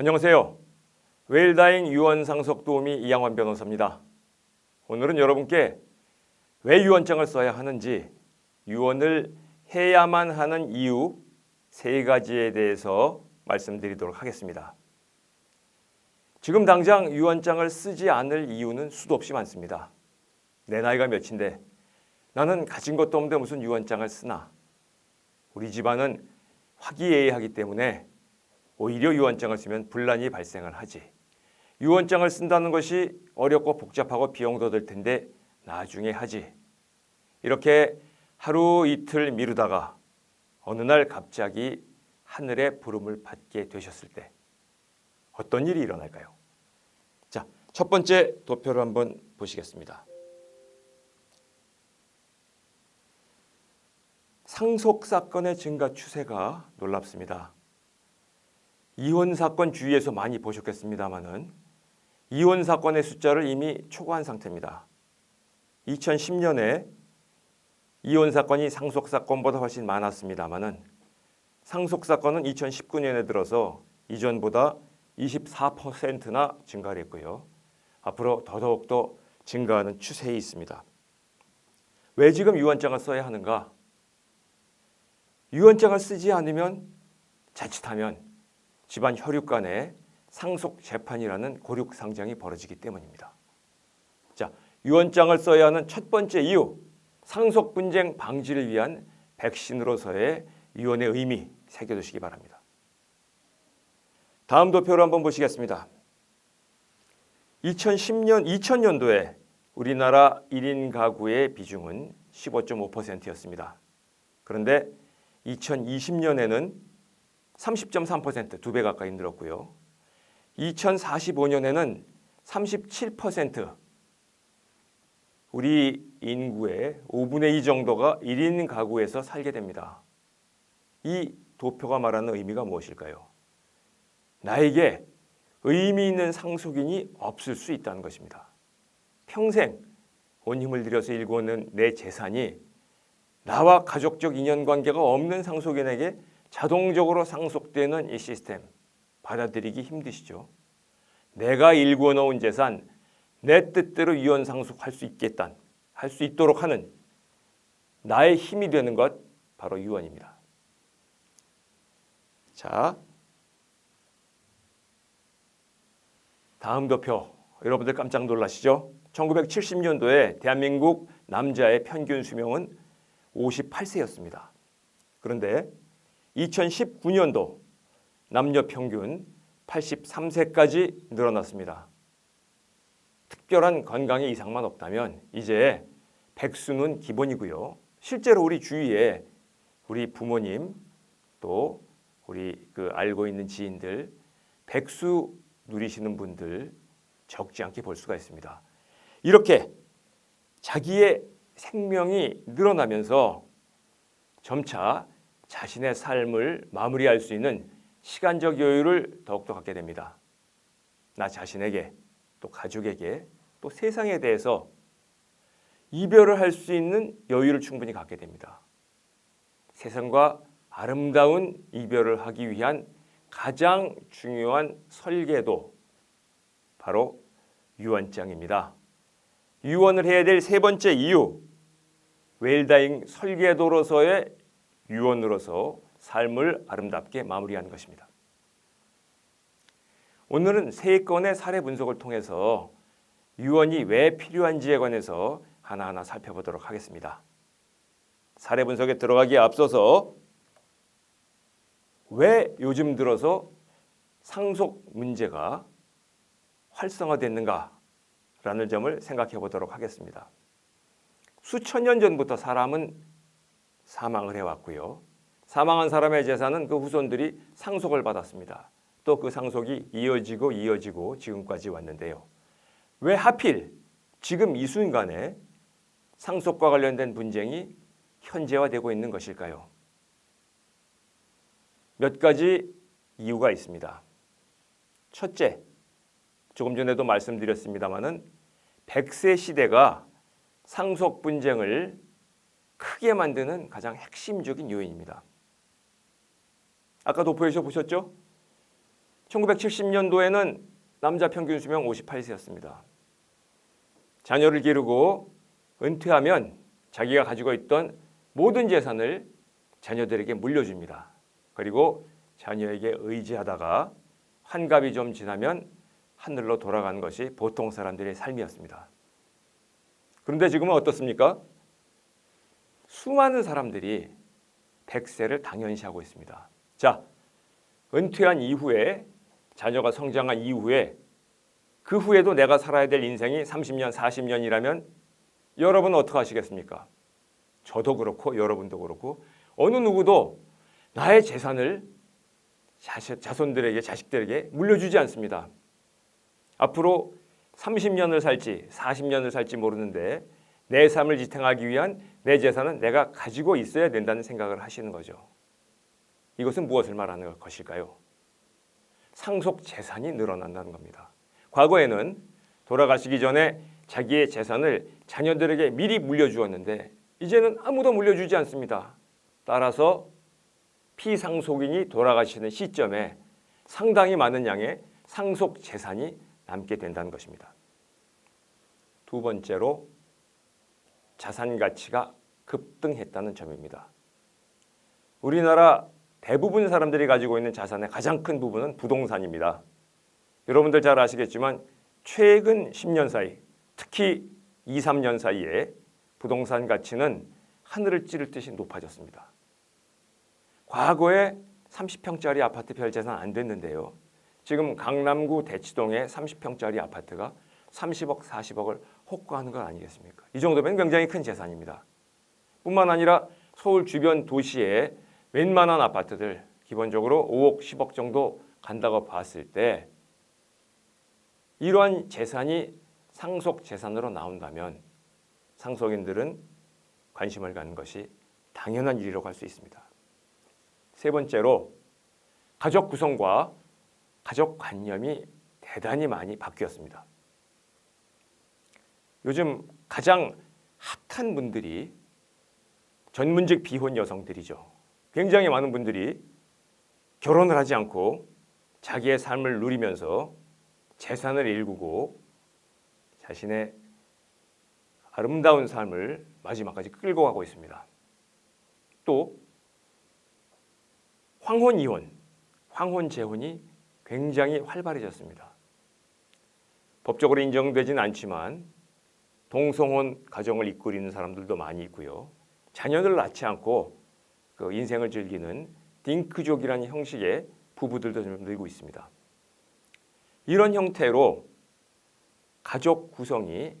안녕하세요. 웰다잉 유언 상속 도우미 이양환 변호사입니다. 오늘은 여러분께 왜 유언장을 써야 하는지 유언을 해야만 하는 이유 세 가지에 대해서 말씀드리도록 하겠습니다. 지금 당장 유언장을 쓰지 않을 이유는 수도 없이 많습니다. 내 나이가 몇인데 나는 가진 것도 없는데 무슨 유언장을 쓰나? 우리 집안은 화기애애하기 때문에 오히려 유언장을 쓰면 분란이 발생을 하지. 유언장을 쓴다는 것이 어렵고 복잡하고 비용도 들 텐데 나중에 하지. 이렇게 하루 이틀 미루다가 어느 날 갑자기 하늘의 부름을 받게 되셨을 때 어떤 일이 일어날까요? 자, 첫 번째 도표를 한번 보시겠습니다. 상속 사건의 증가 추세가 놀랍습니다. 이혼 사건 주위에서 많이 보셨겠습니다마는 이혼 사건의 숫자를 이미 초과한 상태입니다. 2010년에 이혼 사건이 상속 사건보다 훨씬 많았습니다마는 상속 사건은 2019년에 들어서 이전보다 24%나 증가를 했고요. 앞으로 더더욱 더 증가하는 추세에 있습니다. 왜 지금 유언장을 써야 하는가? 유언장을 쓰지 않으면 자칫하면 집안 혈육 간의 상속 재판이라는 고륙 상장이 벌어지기 때문입니다. 자, 유언장을 써야 하는 첫 번째 이유, 상속 분쟁 방지를 위한 백신으로서의 유언의 의미 새겨두시기 바랍니다. 다음 도표를 한번 보시겠습니다. 2010년 2000년도에 우리나라 1인 가구의 비중은 15.5%였습니다. 그런데 2020년에는 30.3%, 두 배 가까이 늘었고요. 2045년에는 37% 우리 인구의 5분의 2 정도가 1인 가구에서 살게 됩니다. 이 도표가 말하는 의미가 무엇일까요? 나에게 의미 있는 상속인이 없을 수 있다는 것입니다. 평생 온 힘을 들여서 일구는 내 재산이 나와 가족적 인연 관계가 없는 상속인에게 자동적으로 상속되는 이 시스템 받아들이기 힘드시죠. 내가 일구어 놓은 재산 내 뜻대로 유언 상속할 수 있겠다, 할 수 있도록 하는 나의 힘이 되는 것 바로 유언입니다. 자, 다음 도표 여러분들 깜짝 놀라시죠? 1970년도에 대한민국 남자의 평균 수명은 58세였습니다. 그런데 2019년도 남녀 평균 83세까지 늘어났습니다. 특별한 건강에 이상만 없다면 이제 백수는 기본이고요. 실제로 우리 주위에 우리 부모님 또 우리 그 알고 있는 지인들 백수 누리시는 분들 적지 않게 볼 수가 있습니다. 이렇게 자기의 생명이 늘어나면서 점차 자신의 삶을 마무리할 수 있는 시간적 여유를 더욱더 갖게 됩니다. 나 자신에게 또 가족에게 또 세상에 대해서 이별을 할 수 있는 여유를 충분히 갖게 됩니다. 세상과 아름다운 이별을 하기 위한 가장 중요한 설계도 바로 유언장입니다. 유언을 해야 될 세 번째 이유 웰다잉 설계도로서의 유언으로서 삶을 아름답게 마무리하는 것입니다. 오늘은 세 건의 사례 분석을 통해서 유언이 왜 필요한지에 관해서 하나하나 살펴보도록 하겠습니다. 사례 분석에 들어가기에 앞서서 왜 요즘 들어서 상속 문제가 활성화됐는가라는 점을 생각해 보도록 하겠습니다. 수천 년 전부터 사람은 사망을 해왔고요. 사망한 사람의 재산은 그 후손들이 상속을 받았습니다. 또 그 상속이 이어지고 이어지고 지금까지 왔는데요. 왜 하필 지금 이 순간에 상속과 관련된 분쟁이 현재화되고 있는 것일까요? 몇 가지 이유가 있습니다. 첫째, 조금 전에도 말씀드렸습니다마는 백세 시대가 상속 분쟁을 크게 만드는 가장 핵심적인 요인입니다. 아까 도표에서 보셨죠? 1970년도에는 남자 평균 수명 58세였습니다. 자녀를 기르고 은퇴하면 자기가 가지고 있던 모든 재산을 자녀들에게 물려줍니다. 그리고 자녀에게 의지하다가 환갑이 좀 지나면 하늘로 돌아가는 것이 보통 사람들의 삶이었습니다. 그런데 지금은 어떻습니까? 수많은 사람들이 100세를 당연시하고 있습니다. 자, 은퇴한 이후에 자녀가 성장한 이후에 그 후에도 내가 살아야 될 인생이 30년, 40년이라면 여러분은 어떻게 하시겠습니까? 저도 그렇고 여러분도 그렇고 어느 누구도 나의 재산을 자손들에게 자식들에게 물려주지 않습니다. 앞으로 30년을 살지 40년을 살지 모르는데 내 삶을 지탱하기 위한 내 재산은 내가 가지고 있어야 된다는 생각을 하시는 거죠. 이것은 무엇을 말하는 것일까요? 상속 재산이 늘어난다는 겁니다. 과거에는 돌아가시기 전에 자기의 재산을 자녀들에게 미리 물려주었는데 이제는 아무도 물려주지 않습니다. 따라서 피상속인이 돌아가시는 시점에 상당히 많은 양의 상속 재산이 남게 된다는 것입니다. 두 번째로 자산 가치가 급등했다는 점입니다. 우리나라 대부분 사람들이 가지고 있는 자산의 가장 큰 부분은 부동산입니다. 여러분들 잘 아시겠지만 최근 10년 사이, 특히 2, 3년 사이에 부동산 가치는 하늘을 찌를 듯이 높아졌습니다. 과거에 30평짜리 아파트 별 재산 안 됐는데요. 지금 강남구 대치동에 30평짜리 아파트가 30억, 40억을 혹구하는 것 아니겠습니까? 이 정도면 굉장히 큰 재산입니다. 뿐만 아니라 서울 주변 도시에 웬만한 아파트들 기본적으로 5억, 10억 정도 간다고 봤을 때 이러한 재산이 상속 재산으로 나온다면 상속인들은 관심을 갖는 것이 당연한 일이라고 할 수 있습니다. 세 번째로 가족 구성과 가족 관념이 대단히 많이 바뀌었습니다. 요즘 가장 핫한 분들이 전문직 비혼 여성들이죠. 굉장히 많은 분들이 결혼을 하지 않고 자기의 삶을 누리면서 재산을 일구고 자신의 아름다운 삶을 마지막까지 끌고 가고 있습니다. 또 황혼 이혼, 황혼 재혼이 굉장히 활발해졌습니다. 법적으로 인정되진 않지만 동성혼 가정을 이끌이는 사람들도 많이 있고요. 자녀를 낳지 않고 그 인생을 즐기는 딩크족이라는 형식의 부부들도 좀 늘고 있습니다. 이런 형태로 가족 구성이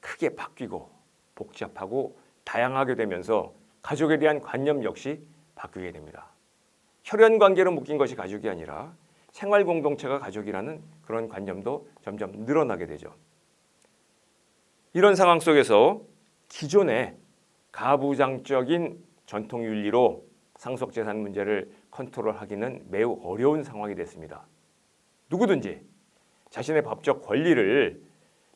크게 바뀌고 복잡하고 다양하게 되면서 가족에 대한 관념 역시 바뀌게 됩니다. 혈연 관계로 묶인 것이 가족이 아니라 생활 공동체가 가족이라는 그런 관념도 점점 늘어나게 되죠. 이런 상황 속에서 기존의 가부장적인 전통 윤리로 상속 재산 문제를 컨트롤하기는 매우 어려운 상황이 됐습니다. 누구든지 자신의 법적 권리를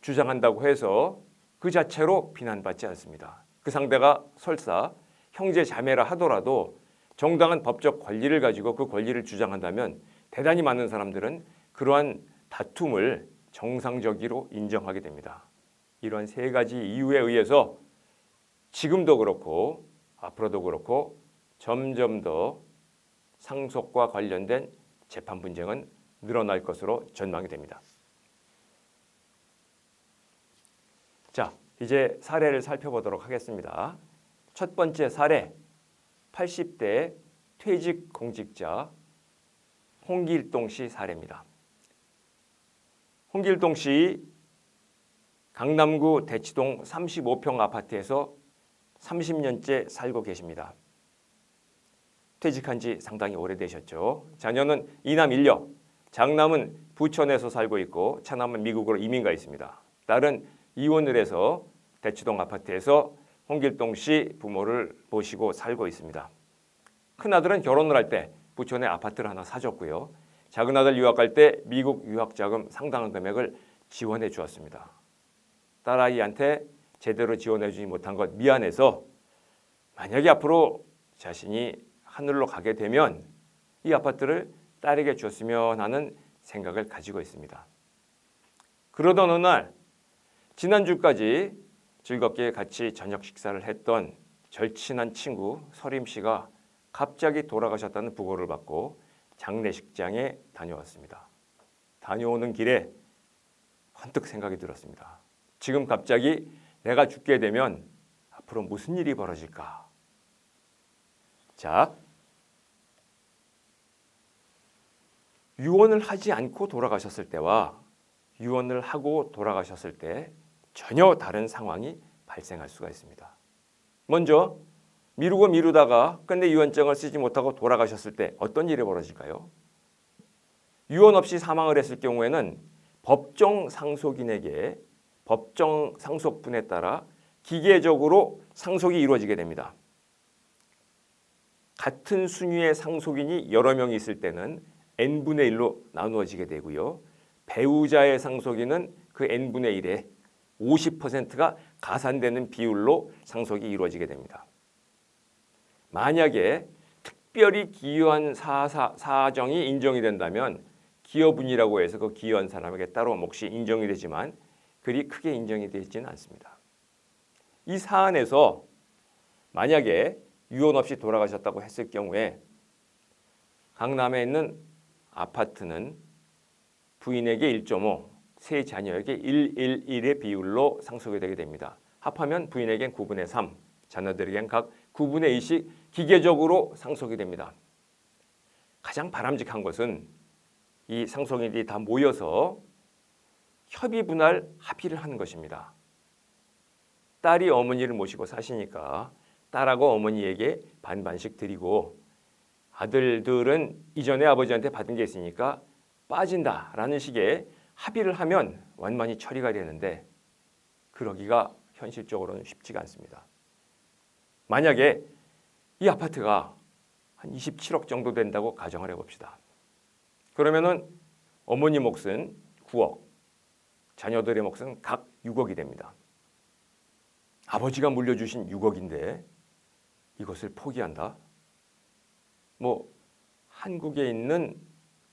주장한다고 해서 그 자체로 비난받지 않습니다. 그 상대가 설사 형제 자매라 하더라도 정당한 법적 권리를 가지고 그 권리를 주장한다면 대단히 많은 사람들은 그러한 다툼을 정상적으로 인정하게 됩니다. 이러한 세 가지 이유에 의해서 지금도 그렇고 앞으로도 그렇고 점점 더 상속과 관련된 재판 분쟁은 늘어날 것으로 전망이 됩니다. 자, 이제 사례를 살펴보도록 하겠습니다. 첫 번째 사례, 80대 퇴직 공직자 홍길동 씨 사례입니다. 홍길동 씨 강남구 대치동 35평 아파트에서 30년째 살고 계십니다. 퇴직한 지 상당히 오래되셨죠. 자녀는 이남 일녀, 장남은 부천에서 살고 있고 차남은 미국으로 이민 가 있습니다. 딸은 이혼을 해서 대치동 아파트에서 홍길동 씨 부모를 모시고 살고 있습니다. 큰 아들은 결혼을 할 때 부천에 아파트를 하나 사줬고요. 작은 아들 유학 갈 때 미국 유학 자금 상당한 금액을 지원해 주었습니다. 딸아이한테 제대로 지원해 주지 못한 것 미안해서 만약에 앞으로 자신이 하늘로 가게 되면 이 아파트를 딸에게 줬으면 하는 생각을 가지고 있습니다. 그러던 어느 날 지난주까지 즐겁게 같이 저녁 식사를 했던 절친한 친구 서림 씨가 갑자기 돌아가셨다는 부고를 받고 장례식장에 다녀왔습니다. 다녀오는 길에 헌뜩 생각이 들었습니다. 지금 갑자기 내가 죽게 되면 앞으로 무슨 일이 벌어질까? 자, 유언을 하지 않고 돌아가셨을 때와 유언을 하고 돌아가셨을 때 전혀 다른 상황이 발생할 수가 있습니다. 먼저 미루고 미루다가 끝내 유언장을 쓰지 못하고 돌아가셨을 때 어떤 일이 벌어질까요? 유언 없이 사망을 했을 경우에는 법정 상속인에게 법정 상속분에 따라 기계적으로 상속이 이루어지게 됩니다. 같은 순위의 상속인이 여러 명이 있을 때는 n분의 1로 나누어지게 되고요. 배우자의 상속인은 그 n분의 1에 50%가 가산되는 비율로 상속이 이루어지게 됩니다. 만약에 특별히 기여한 사사, 사정이 인정이 된다면 기여분이라고 해서 그 기여한 사람에게 따로 몫이 인정이 되지만 그리 크게 인정이 되지는 않습니다. 이 사안에서 만약에 유언 없이 돌아가셨다고 했을 경우에 강남에 있는 아파트는 부인에게 1.5, 세 자녀에게 111의 비율로 상속이 되게 됩니다. 합하면 부인에겐 9분의 3, 자녀들에겐 각 9분의 2씩 기계적으로 상속이 됩니다. 가장 바람직한 것은 이 상속인들이 다 모여서 협의 분할 합의를 하는 것입니다. 딸이 어머니를 모시고 사시니까 딸하고 어머니에게 반반씩 드리고 아들들은 이전에 아버지한테 받은 게 있으니까 빠진다라는 식의 합의를 하면 완만히 처리가 되는데 그러기가 현실적으로는 쉽지가 않습니다. 만약에 이 아파트가 한 27억 정도 된다고 가정을 해봅시다. 그러면은 어머니 몫은 9억, 자녀들의 몫은 각 6억이 됩니다. 아버지가 물려주신 6억인데 이것을 포기한다? 뭐 한국에 있는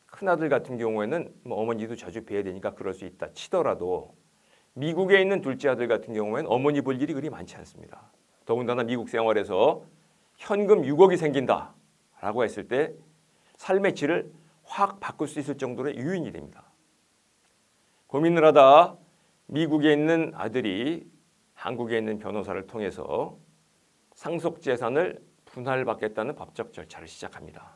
큰아들 같은 경우에는 뭐 어머니도 자주 뵈야 되니까 그럴 수 있다 치더라도 미국에 있는 둘째 아들 같은 경우에는 어머니 볼 일이 그리 많지 않습니다. 더군다나 미국 생활에서 현금 6억이 생긴다라고 했을 때 삶의 질을 확 바꿀 수 있을 정도의 유인이 됩니다. 고민을 하다 미국에 있는 아들이 한국에 있는 변호사를 통해서 상속 재산을 분할받겠다는 법적 절차를 시작합니다.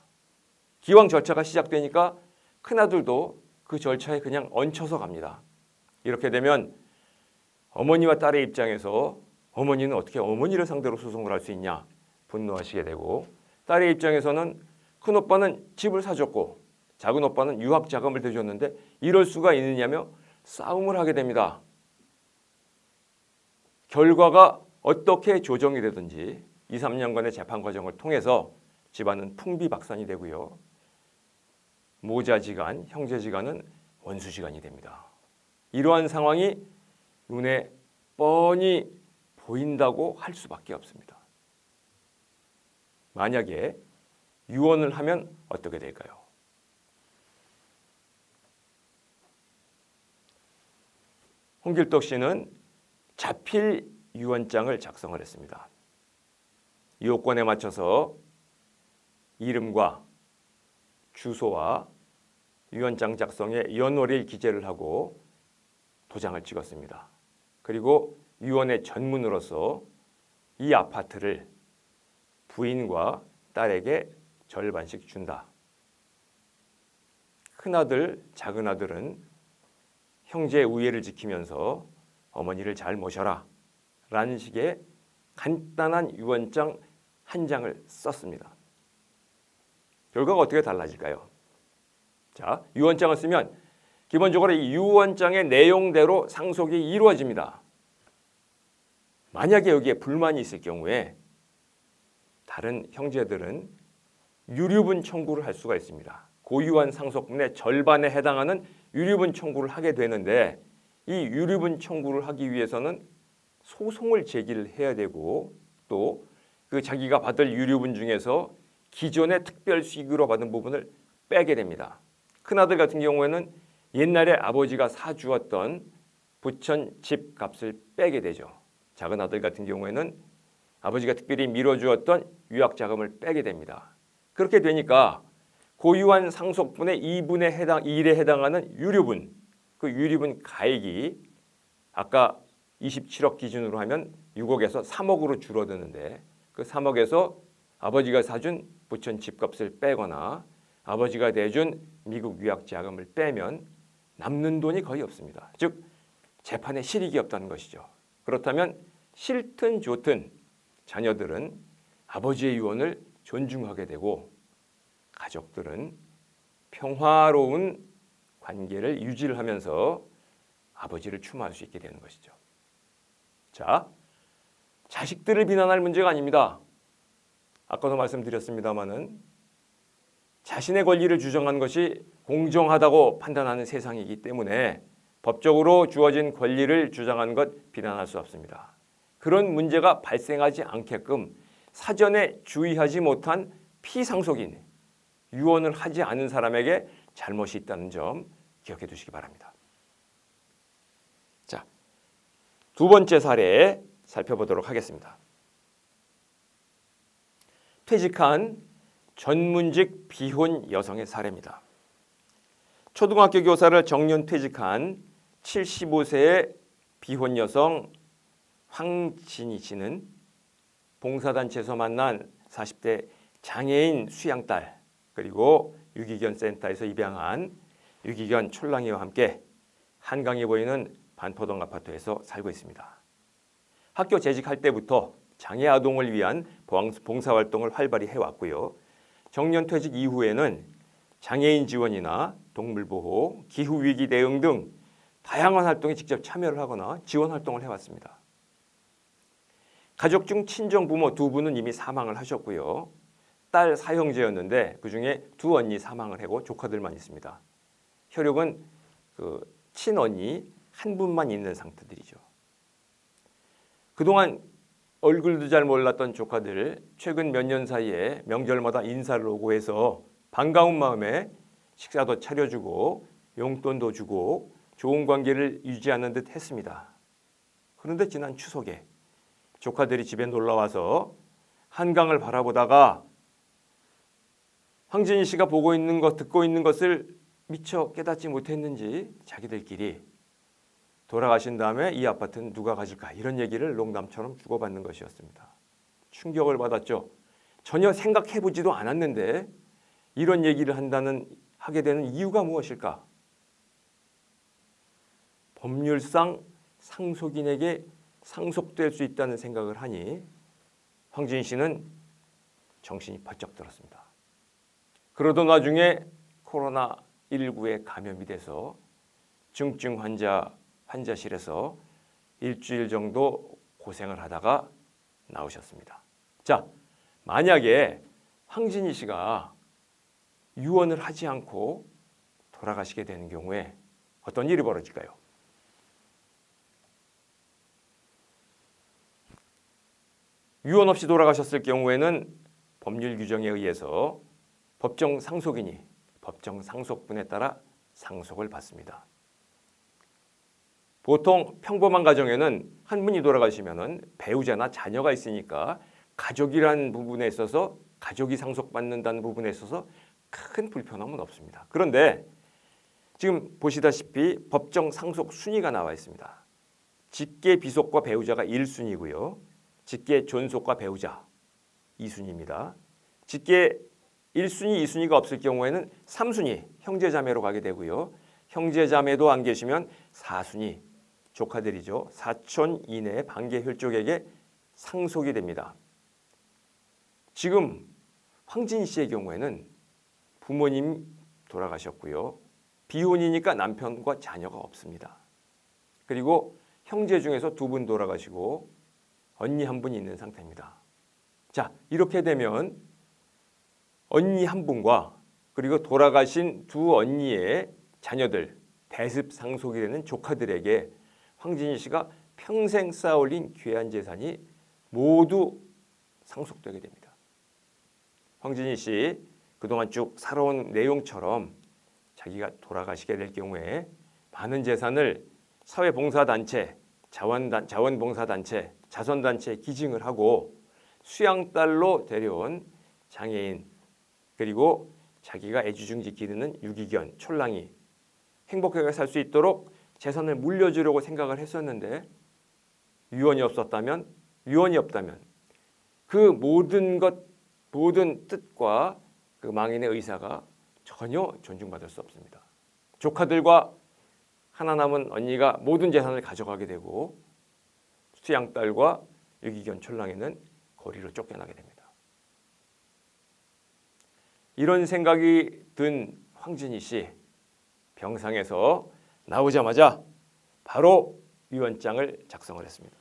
기왕 절차가 시작되니까 큰아들도 그 절차에 그냥 얹혀서 갑니다. 이렇게 되면 어머니와 딸의 입장에서 어머니는 어떻게 어머니를 상대로 소송을 할 수 있냐 분노하시게 되고 딸의 입장에서는 큰 오빠는 집을 사줬고 작은 오빠는 유학 자금을 대줬는데 이럴 수가 있느냐며 싸움을 하게 됩니다. 결과가 어떻게 조정이 되든지 2, 3년간의 재판 과정을 통해서 집안은 풍비박산이 되고요. 모자지간, 형제지간은 원수지간이 됩니다. 이러한 상황이 눈에 뻔히 보인다고 할 수밖에 없습니다. 만약에 유언을 하면 어떻게 될까요? 홍길동 씨는 자필 유언장을 작성을 했습니다. 요건에 맞춰서 이름과 주소와 유언장 작성에 연월일 기재를 하고 도장을 찍었습니다. 그리고 유언의 전문으로서 이 아파트를 부인과 딸에게 절반씩 준다. 큰아들, 작은아들은 형제의 우애를 지키면서 어머니를 잘 모셔라. 라는 식의 간단한 유언장 한 장을 썼습니다. 결과가 어떻게 달라질까요? 자, 유언장을 쓰면 기본적으로 이 유언장의 내용대로 상속이 이루어집니다. 만약에 여기에 불만이 있을 경우에 다른 형제들은 유류분 청구를 할 수가 있습니다. 고유한 상속분의 절반에 해당하는 유류분 청구를 하게 되는데 이 유류분 청구를 하기 위해서는 소송을 제기를 해야 되고 또 그 자기가 받을 유류분 중에서 기존의 특별 수익으로 받은 부분을 빼게 됩니다. 큰아들 같은 경우에는 옛날에 아버지가 사주었던 부천 집 값을 빼게 되죠. 작은 아들 같은 경우에는 아버지가 특별히 밀어주었던 유학 자금을 빼게 됩니다. 그렇게 되니까 고유한 상속분의 2분에 해당 1에 해당하는 유류분 그 유류분 가액이 아까 27억 기준으로 하면 6억에서 3억으로 줄어드는데 그 3억에서 아버지가 사준 부천 집값을 빼거나 아버지가 내준 미국 유학 자금을 빼면 남는 돈이 거의 없습니다. 즉 재판에 실익이 없다는 것이죠. 그렇다면 싫든 좋든 자녀들은 아버지의 유언을 존중하게 되고 가족들은 평화로운 관계를 유지를 하면서 아버지를 추모할 수 있게 되는 것이죠. 자, 자식들을 비난할 문제가 아닙니다. 아까도 말씀드렸습니다마는 자신의 권리를 주장한 것이 공정하다고 판단하는 세상이기 때문에 법적으로 주어진 권리를 주장한 것 비난할 수 없습니다. 그런 문제가 발생하지 않게끔 사전에 주의하지 못한 피상속인 유언을 하지 않은 사람에게 잘못이 있다는 점 기억해 두시기 바랍니다. 자, 두 번째 사례 살펴보도록 하겠습니다. 퇴직한 전문직 비혼 여성의 사례입니다. 초등학교 교사를 정년 퇴직한 75세의 비혼 여성 황진희 씨는 봉사단체에서 만난 40대 장애인 수양딸 그리고 유기견 센터에서 입양한 유기견 촐랑이와 함께 한강에 보이는 반포동 아파트에서 살고 있습니다. 학교 재직할 때부터 장애 아동을 위한 봉사 활동을 활발히 해왔고요. 정년 퇴직 이후에는 장애인 지원이나 동물 보호, 기후 위기 대응 등 다양한 활동에 직접 참여를 하거나 지원 활동을 해왔습니다. 가족 중 친정 부모 두 분은 이미 사망을 하셨고요. 딸 사형제였는데 그 중에 두 언니 사망을 하고 조카들만 있습니다. 혈육은 그 친언니 한 분만 있는 상태들이죠. 그동안 얼굴도 잘 몰랐던 조카들 최근 몇 년 사이에 명절마다 인사를 오고 해서 반가운 마음에 식사도 차려주고 용돈도 주고 좋은 관계를 유지하는 듯 했습니다. 그런데 지난 추석에 조카들이 집에 놀러 와서 한강을 바라보다가 황진희 씨가 보고 있는 것, 듣고 있는 것을 미처 깨닫지 못했는지 자기들끼리 돌아가신 다음에 이 아파트는 누가 가질까 이런 얘기를 농담처럼 주고받는 것이었습니다. 충격을 받았죠. 전혀 생각해보지도 않았는데 이런 얘기를 한다는 하게 되는 이유가 무엇일까? 법률상 상속인에게 상속될 수 있다는 생각을 하니 황진 씨는 정신이 번쩍 들었습니다. 그러던 와중에 코로나 19에 감염이 돼서 중증 환자 환자실에서 일주일 정도 고생을 하다가 나오셨습니다. 자, 만약에 황진희 씨가 유언을 하지 않고 돌아가시게 되는 경우에 어떤 일이 벌어질까요? 유언 없이 돌아가셨을 경우에는 법률 규정에 의해서 법정 상속인이 법정 상속분에 따라 상속을 받습니다. 보통 평범한 가정에는 한 분이 돌아가시면은 배우자나 자녀가 있으니까 가족이란 부분에 있어서 가족이 상속받는다는 부분에 있어서 큰 불편함은 없습니다. 그런데 지금 보시다시피 법정 상속 순위가 나와 있습니다. 직계 비속과 배우자가 1순위고요. 직계 존속과 배우자 2순위입니다. 직계 1순위, 2순위가 없을 경우에는 3순위 형제자매로 가게 되고요. 형제자매도 안 계시면 4순위 조카들이죠. 사촌 이내 반계 혈족에게 상속이 됩니다. 지금 황진 씨의 경우에는 부모님 돌아가셨고요. 비혼이니까 남편과 자녀가 없습니다. 그리고 형제 중에서 두 분 돌아가시고 언니 한 분이 있는 상태입니다. 자, 이렇게 되면 언니 한 분과 그리고 돌아가신 두 언니의 자녀들 대습 상속이 되는 조카들에게 황진희 씨가 평생 쌓아올린 귀한 재산이 모두 상속되게 됩니다. 황진희 씨 그동안 쭉 살아온 내용처럼 자기가 돌아가시게 될 경우에 많은 재산을 사회봉사단체, 자원단, 자원봉사단체, 자선단체에 기증을 하고 수양딸로 데려온 장애인 그리고 자기가 애지중지 기르는 유기견, 촐랑이 행복하게 살 수 있도록 재산을 물려주려고 생각을 했었는데 유언이 없었다면 유언이 없다면 그 모든 것 모든 뜻과 그 망인의 의사가 전혀 존중받을 수 없습니다. 조카들과 하나 남은 언니가 모든 재산을 가져가게 되고 수양딸과 유기견 촐랑이는 거리로 쫓겨나게 됩니다. 이런 생각이 든 황진희 씨 병상에서 나오자마자 바로 유언장을 작성을 했습니다.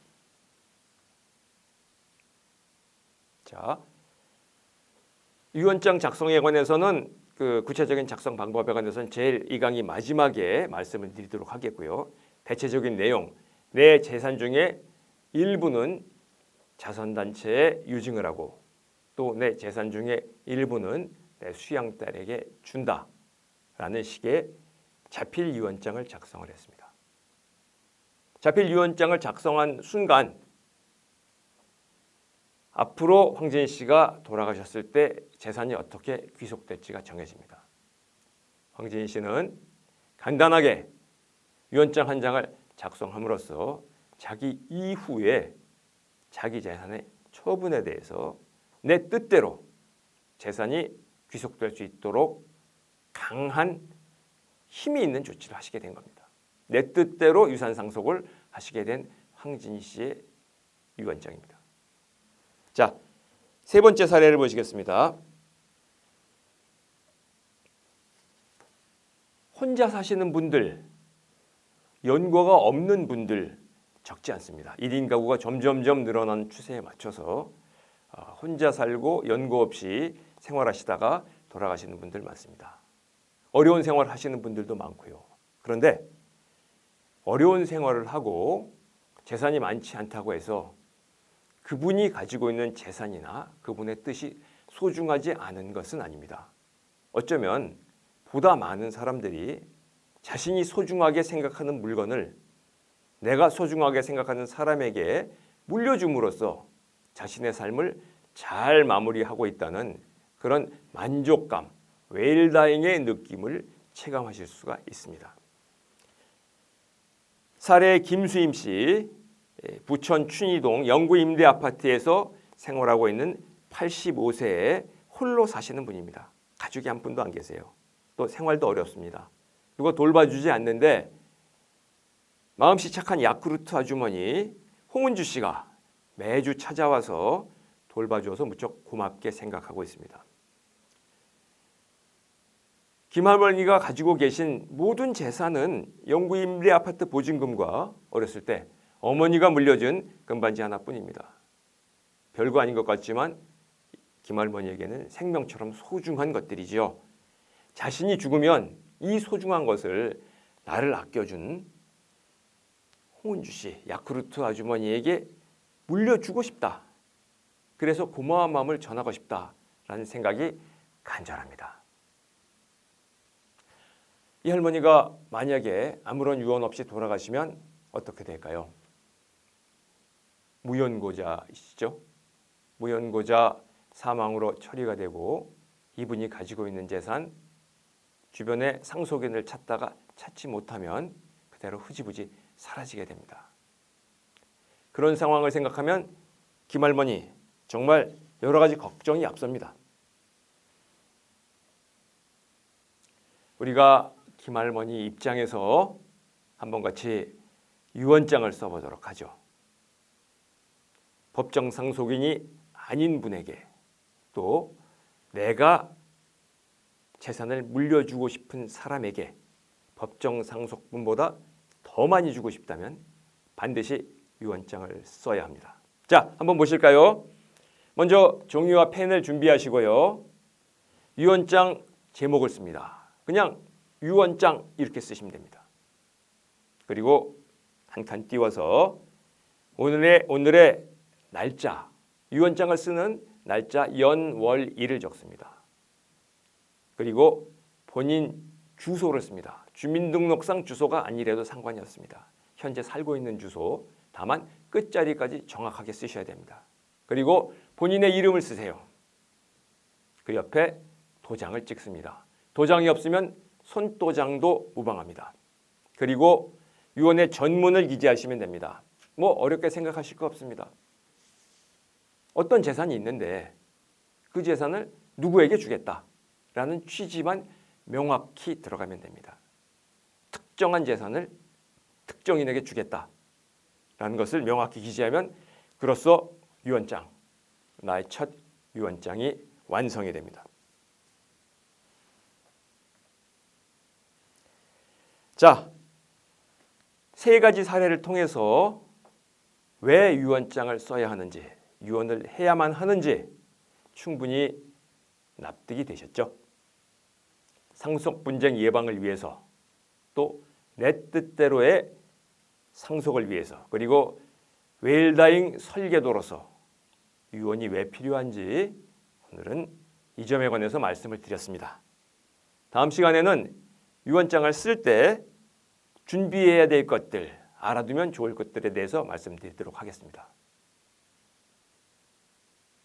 자, 유언장 작성에 관해서는 그 구체적인 작성 방법에 관해서는 제일 이 강의 마지막에 말씀을 드리도록 하겠고요. 대체적인 내용, 내 재산 중에 일부는 자선단체에 유증을 하고 또 내 재산 중에 일부는 내 수양 딸에게 준다라는 식의 자필 유언장을 작성을 했습니다. 자필 유언장을 작성한 순간 앞으로 황진 씨가 돌아가셨을 때 재산이 어떻게 귀속될지가 정해집니다. 황진 씨는 간단하게 유언장 한 장을 작성함으로써 자기 이후에 자기 재산의 처분에 대해서 내 뜻대로 재산이 귀속될 수 있도록 강한 힘이 있는 조치를 하시게 된 겁니다. 내 뜻대로 유산 상속을 하시게 된 황진 씨의 유언장입니다. 자, 세 번째 사례를 보시겠습니다. 혼자 사시는 분들, 연고가 없는 분들 적지 않습니다. 1인 가구가 점점점 늘어난 추세에 맞춰서 아, 혼자 살고 연고 없이 생활하시다가 돌아가시는 분들 많습니다. 어려운 생활 하시는 분들도 많고요. 그런데 어려운 생활을 하고 재산이 많지 않다고 해서 그분이 가지고 있는 재산이나 그분의 뜻이 소중하지 않은 것은 아닙니다. 어쩌면 보다 많은 사람들이 자신이 소중하게 생각하는 물건을 내가 소중하게 생각하는 사람에게 물려줌으로써 자신의 삶을 잘 마무리하고 있다는 그런 만족감, 웰다잉의 느낌을 체감하실 수가 있습니다. 사례 김수임 씨 예, 부천 춘희동 영구 임대 아파트에서 생활하고 있는 85세에 홀로 사시는 분입니다. 가족이 한 분도 안 계세요. 또 생활도 어렵습니다. 누가 돌봐주지 않는데 마음씨 착한 야쿠르트 아주머니 홍은주 씨가 매주 찾아와서 돌봐줘서 무척 고맙게 생각하고 있습니다. 김할머니가 가지고 계신 모든 재산은 영구 임대 아파트 보증금과 어렸을 때 어머니가 물려준 금반지 하나뿐입니다. 별거 아닌 것 같지만 김할머니에게는 생명처럼 소중한 것들이지요. 자신이 죽으면 이 소중한 것을 나를 아껴준 홍은주 씨, 야쿠르트 아주머니에게 물려주고 싶다. 그래서 고마운 마음을 전하고 싶다라는 생각이 간절합니다. 이 할머니가 만약에 아무런 유언 없이 돌아가시면 어떻게 될까요? 무연고자이시죠. 무연고자 사망으로 처리가 되고 이분이 가지고 있는 재산 주변에 상속인을 찾다가 찾지 못하면 그대로 흐지부지 사라지게 됩니다. 그런 상황을 생각하면 김할머니 정말 여러 가지 걱정이 앞섭니다. 우리가 김할머니 입장에서 한번 같이 유언장을 써보도록 하죠. 법정 상속인이 아닌 분에게 또 내가 재산을 물려주고 싶은 사람에게 법정 상속분보다 더 많이 주고 싶다면 반드시 유언장을 써야 합니다. 자, 한번 보실까요? 먼저 종이와 펜을 준비하시고요. 유언장 제목을 씁니다. 그냥 유언장 이렇게 쓰시면 됩니다. 그리고 한 칸 띄워서 오늘의 오늘의 날짜, 유언장을 쓰는 날짜, 연, 월, 일을 적습니다. 그리고 본인 주소를 씁니다. 주민등록상 주소가 아니래도 상관이 없습니다. 현재 살고 있는 주소, 다만 끝자리까지 정확하게 쓰셔야 됩니다. 그리고 본인의 이름을 쓰세요. 그 옆에 도장을 찍습니다. 도장이 없으면 손도장도 무방합니다. 그리고 유언의 전문을 기재하시면 됩니다. 뭐 어렵게 생각하실 거 없습니다. 어떤 재산이 있는데 그 재산을 누구에게 주겠다라는 취지만 명확히 들어가면 됩니다. 특정한 재산을 특정인에게 주겠다라는 것을 명확히 기재하면 그로써 유언장 나의 첫 유언장이 완성이 됩니다. 자, 세 가지 사례를 통해서 왜 유언장을 써야 하는지, 유언을 해야만 하는지 충분히 납득이 되셨죠? 상속 분쟁 예방을 위해서 또 내 뜻대로의 상속을 위해서 그리고 웰다잉 설계도로서 유언이 왜 필요한지 오늘은 이 점에 관해서 말씀을 드렸습니다. 다음 시간에는 유언장을 쓸때 준비해야 될 것들, 알아두면 좋을 것들에 대해서 말씀드리도록 하겠습니다.